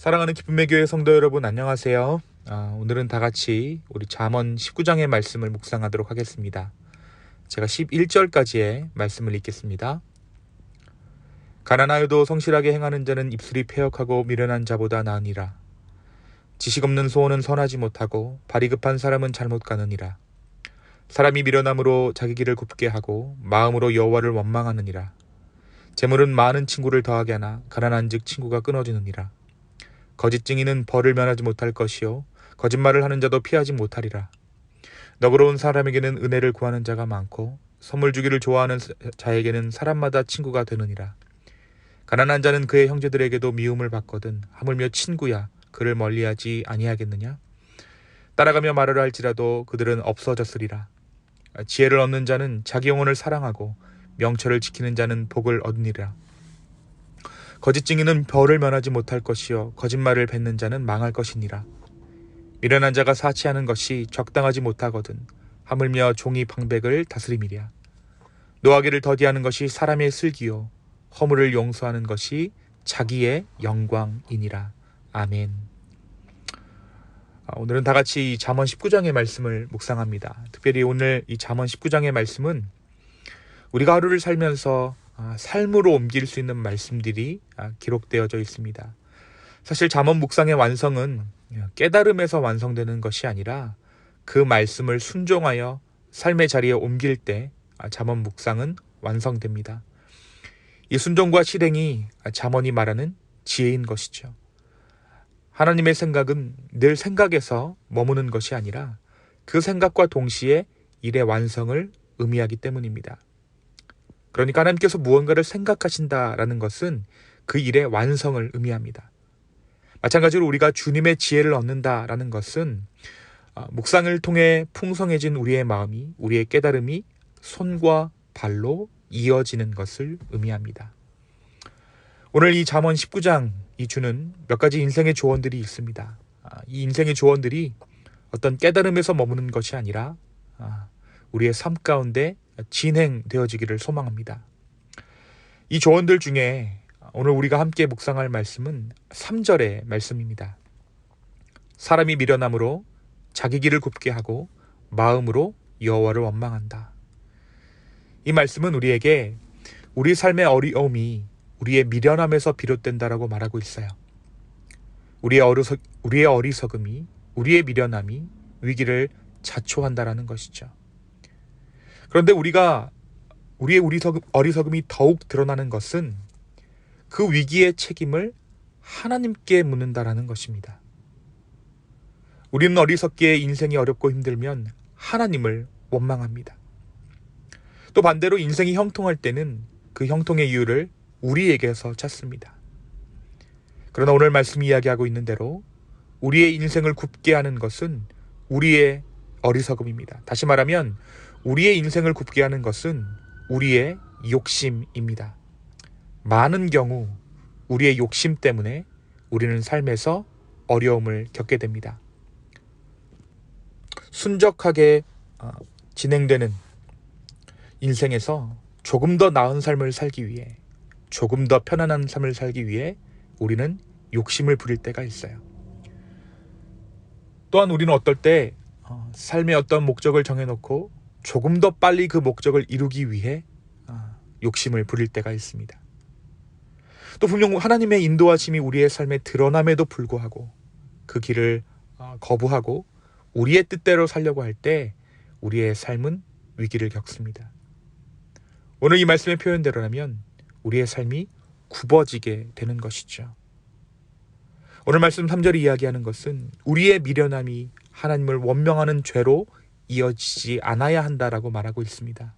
사랑하는 기쁨의 교회 성도 여러분 안녕하세요. 아, 오늘은 다 같이 우리 잠언 19장의 말씀을 묵상하도록 하겠습니다. 제가 11절까지의 말씀을 읽겠습니다. 가난하여도 성실하게 행하는 자는 입술이 패역하고 미련한 자보다 나으니라. 지식 없는 소원은 선하지 못하고 발이 급한 사람은 잘못 가느니라. 사람이 미련함으로 자기 길을 굽게 하고 마음으로 여호와를 원망하느니라. 재물은 많은 친구를 더하게 하나 가난한즉 친구가 끊어지느니라. 거짓 증인은 벌을 면하지 못할 것이요 거짓말을 하는 자도 피하지 못하리라. 너그러운 사람에게는 은혜를 구하는 자가 많고 선물 주기를 좋아하는 자에게는 사람마다 친구가 되느니라. 가난한 자는 그의 형제들에게도 미움을 받거든 하물며 친구야 그를 멀리하지 아니하겠느냐? 따라가며 말을 할지라도 그들은 없어졌으리라. 지혜를 얻는 자는 자기 영혼을 사랑하고 명철을 지키는 자는 복을 얻으리라. 거짓 증인은 벌을 면하지 못할 것이요 거짓말을 뱉는 자는 망할 것이니라. 미련한 자가 사치하는 것이 적당하지 못하거든 하물며 종이 방백을 다스림이랴. 노하기를 더디하는 것이 사람의 슬기요 허물을 용서하는 것이 자기의 영광이니라. 아멘. 아, 오늘은 다 같이 이 잠언 19장의 말씀을 묵상합니다. 특별히 오늘 이 잠언 19장의 말씀은 우리가 하루를 살면서 아, 삶으로 옮길 수 있는 말씀들이 아, 기록되어져 있습니다. 사실 잠언 묵상의 완성은 깨달음에서 완성되는 것이 아니라 그 말씀을 순종하여 삶의 자리에 옮길 때 아, 잠언 묵상은 완성됩니다. 이 순종과 실행이 잠언이 말하는 지혜인 것이죠. 하나님의 생각은 늘 생각에서 머무는 것이 아니라 그 생각과 동시에 일의 완성을 의미하기 때문입니다. 그러니까 하나님께서 무언가를 생각하신다라는 것은 그 일의 완성을 의미합니다. 마찬가지로 우리가 주님의 지혜를 얻는다라는 것은 아, 묵상을 통해 풍성해진 우리의 마음이 우리의 깨달음이 손과 발로 이어지는 것을 의미합니다. 오늘 이 잠언 19장 이 주는 몇 가지 인생의 조언들이 있습니다. 아, 이 인생의 조언들이 어떤 깨달음에서 머무는 것이 아니라 아, 우리의 삶 가운데 진행되어지기를 소망합니다. 이 조언들 중에 오늘 우리가 함께 묵상할 말씀은 3절의 말씀입니다. 사람이 미련함으로 자기 길을 굽게 하고 마음으로 여호와를 원망한다. 이 말씀은 우리에게 우리 삶의 어려움이 우리의 미련함에서 비롯된다라고 말하고 있어요. 우리의 어리석 우리의 어리석음이 우리의 미련함이 위기를 자초한다라는 것이죠. 그런데 우리가 우리의 어리석음이 더욱 드러나는 것은 그 위기의 책임을 하나님께 묻는다라는 것입니다. 우리는 어리석기에 인생이 어렵고 힘들면 하나님을 원망합니다. 또 반대로 인생이 형통할 때는 그 형통의 이유를 우리에게서 찾습니다. 그러나 오늘 말씀 이야기하고 있는 대로 우리의 인생을 굽게 하는 것은 우리의 어리석음입니다. 다시 말하면 우리의 인생을 굽게 하는 것은 우리의 욕심입니다. 많은 경우 우리의 욕심 때문에 우리는 삶에서 어려움을 겪게 됩니다. 순적하게 어, 진행되는 인생에서 조금 더 나은 삶을 살기 위해 조금 더 편안한 삶을 살기 위해 우리는 욕심을 부릴 때가 있어요. 또한 우리는 어떨 때 어, 삶의 어떤 목적을 정해놓고 조금 더 빨리 그 목적을 이루기 위해 어, 욕심을 부릴 때가 있습니다. 또 분명 하나님의 인도하심이 우리의 삶에 드러남에도 불구하고 그 길을 어, 거부하고 우리의 뜻대로 살려고 할 때 우리의 삶은 위기를 겪습니다. 오늘 이 말씀의 표현대로라면 우리의 삶이 굽어지게 되는 것이죠. 오늘 말씀 3절이 이야기하는 것은 우리의 미련함이 하나님을 원명하는 죄로 이어지지 않아야 한다라고 말하고 있습니다.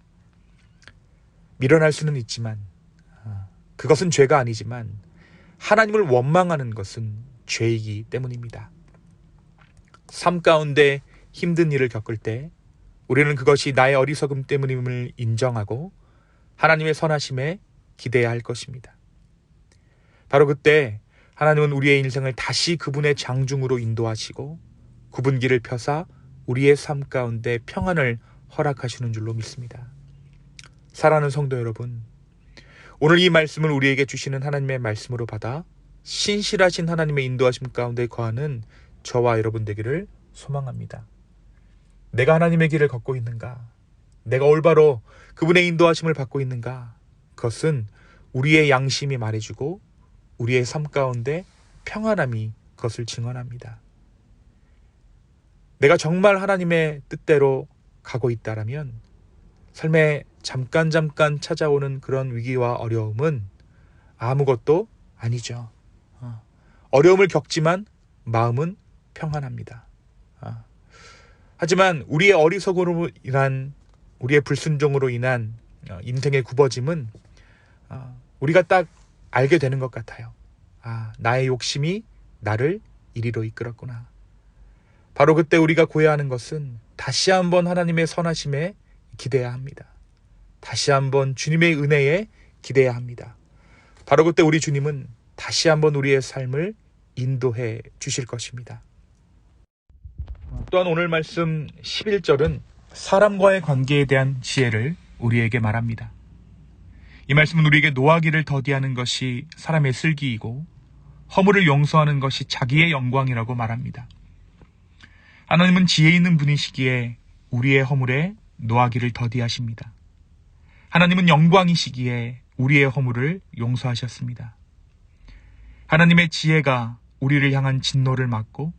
미련할 수는 있지만 아, 그것은 죄가 아니지만 하나님을 원망하는 것은 죄이기 때문입니다. 삶 가운데 힘든 일을 겪을 때 우리는 그것이 나의 어리석음 때문임을 인정하고 하나님의 선하심에 기대해야 할 것입니다. 바로 그때 하나님은 우리의 인생을 다시 그분의 장중으로 인도하시고 구분기를 펴사 우리의 삶 가운데 평안을 허락하시는 줄로 믿습니다. 사랑하는 성도 여러분, 오늘 이 말씀을 우리에게 주시는 하나님의 말씀으로 받아 신실하신 하나님의 인도하심 가운데 거하는 저와 여러분 되기를 소망합니다. 내가 하나님의 길을 걷고 있는가? 내가 올바로 그분의 인도하심을 받고 있는가? 그것은 우리의 양심이 말해주고 우리의 삶 가운데 평안함이 그것을 증언합니다. 내가 정말 하나님의 뜻대로 가고 있다라면 삶에 잠깐 잠깐 찾아오는 그런 위기와 어려움은 아무것도 아니죠. 어. 어려움을 겪지만 마음은 평안합니다. 어. 하지만 우리의 어리석음으로 인한 우리의 불순종으로 인한 어, 인생의 굽어짐은 어, 우리가 딱 알게 되는 것 같아요. 아, 나의 욕심이 나를 이리로 이끌었구나. 바로 그때 우리가 고해야 하는 것은 다시 한번 하나님의 선하심에 기대해야 합니다. 다시 한번 주님의 은혜에 기대해야 합니다. 바로 그때 우리 주님은 다시 한번 우리의 삶을 인도해 주실 것입니다. 또한 오늘 말씀 11절은 사람과의 관계에 대한 지혜를 우리에게 말합니다. 이 말씀은 우리에게 노하기를 더디하는 것이 사람의 슬기이고 허물을 용서하는 것이 자기의 영광이라고 말합니다. 하나님은 지혜 있는 분이시기에 우리의 허물에 노하기를 더디하십니다. 하나님은 영광이시기에 우리의 허물을 용서하셨습니다. 하나님의 지혜가 우리를 향한 진노를 막고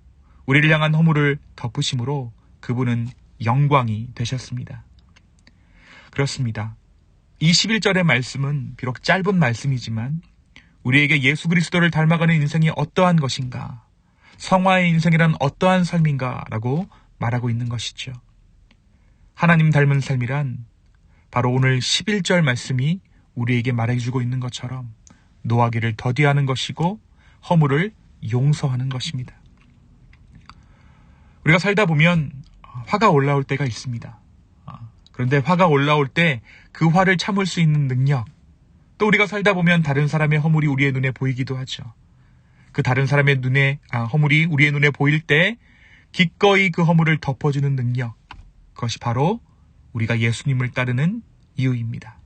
우리를 향한 허물을 덮으심으로 그분은 영광이 되셨습니다. 그렇습니다. 21절의 말씀은 비록 짧은 말씀이지만 우리에게 예수 그리스도를 닮아가는 인생이 어떠한 것인가, 성화의 인생이란 어떠한 삶인가 라고 말하고 있는 것이죠. 하나님 닮은 삶이란 바로 오늘 11절 말씀이 우리에게 말해주고 있는 것처럼 노하기를 더디하는 것이고 허물을 용서하는 것입니다. 우리가 살다 보면 화가 올라올 때가 있습니다. 아, 그런데 화가 올라올 때 그 화를 참을 수 있는 능력, 또 우리가 살다 보면 다른 사람의 허물이 우리의 눈에 보이기도 하죠. 그 다른 사람의 눈에, 아, 허물이 우리의 눈에 보일 때 기꺼이 그 허물을 덮어주는 능력, 그것이 바로 우리가 예수님을 따르는 이유입니다.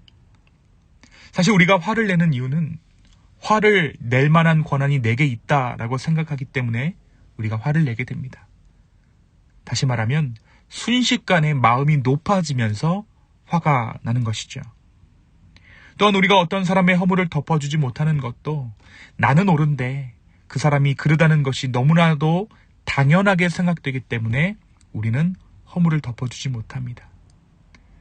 사실 우리가 화를 내는 이유는 화를 낼 만한 권한이 내게 있다라고 생각하기 때문에 우리가 화를 내게 됩니다. 다시 말하면 순식간에 마음이 높아지면서 화가 나는 것이죠. 또한 우리가 어떤 사람의 허물을 덮어주지 못하는 것도 나는 옳은데 그 사람이 그러다는 것이 너무나도 당연하게 생각되기 때문에 우리는 허물을 덮어주지 못합니다.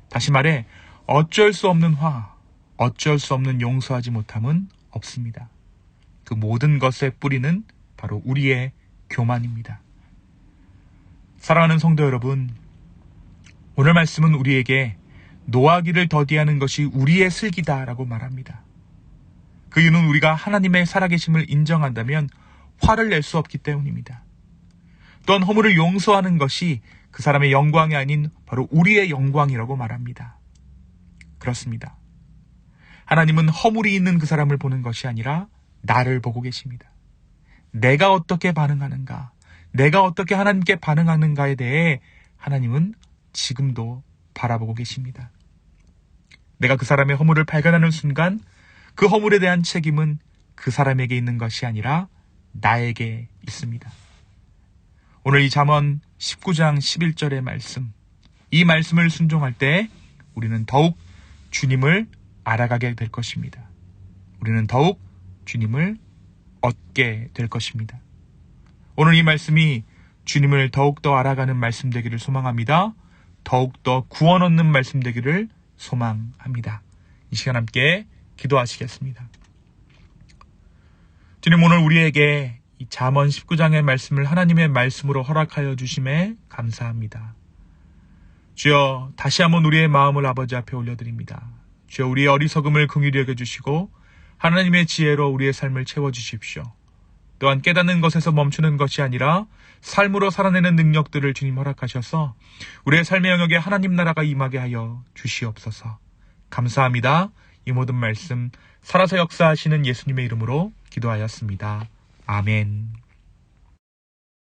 다시 말해 어쩔 수 없는 화, 어쩔 수 없는 용서하지 못함은 없습니다. 그 모든 것의 뿌리는 바로 우리의 교만입니다. 사랑하는 성도 여러분, 오늘 말씀은 우리에게 노하기를 더디하는 것이 우리의 슬기다라고 말합니다. 그 이유는 우리가 하나님의 살아계심을 인정한다면 화를 낼 수 없기 때문입니다. 또한 허물을 용서하는 것이 그 사람의 영광이 아닌 바로 우리의 영광이라고 말합니다. 그렇습니다. 하나님은 허물이 있는 그 사람을 보는 것이 아니라 나를 보고 계십니다. 내가 어떻게 반응하는가, 내가 어떻게 하나님께 반응하는가에 대해 하나님은 지금도 바라보고 계십니다. 내가 그 사람의 허물을 발견하는 순간 그 허물에 대한 책임은 그 사람에게 있는 것이 아니라 나에게 있습니다. 오늘 이 잠언 19장 11절의 말씀, 이 말씀을 순종할 때 우리는 더욱 주님을 알아가게 될 것입니다. 우리는 더욱 주님을 얻게 될 것입니다. 오늘 이 말씀이 주님을 더욱더 알아가는 말씀 되기를 소망합니다. 더욱더 구원 얻는 말씀 되기를 소망합니다. 이 시간 함께 기도하시겠습니다. 주님 오늘 우리에게 이 잠언 19장의 말씀을 하나님의 말씀으로 허락하여 주심에 감사합니다. 주여 다시 한번 우리의 마음을 아버지 앞에 올려드립니다. 주여 우리의 어리석음을 긍휼히 여겨 주시고 하나님의 지혜로 우리의 삶을 채워 주십시오. 또한 깨닫는 것에서 멈추는 것이 아니라 삶으로 살아내는 능력들을 주님 허락하셔서 우리의 삶의 영역에 하나님 나라가 임하게 하여 주시옵소서. 감사합니다. 이 모든 말씀 살아서 역사하시는 예수님의 이름으로 기도하였습니다. 아멘.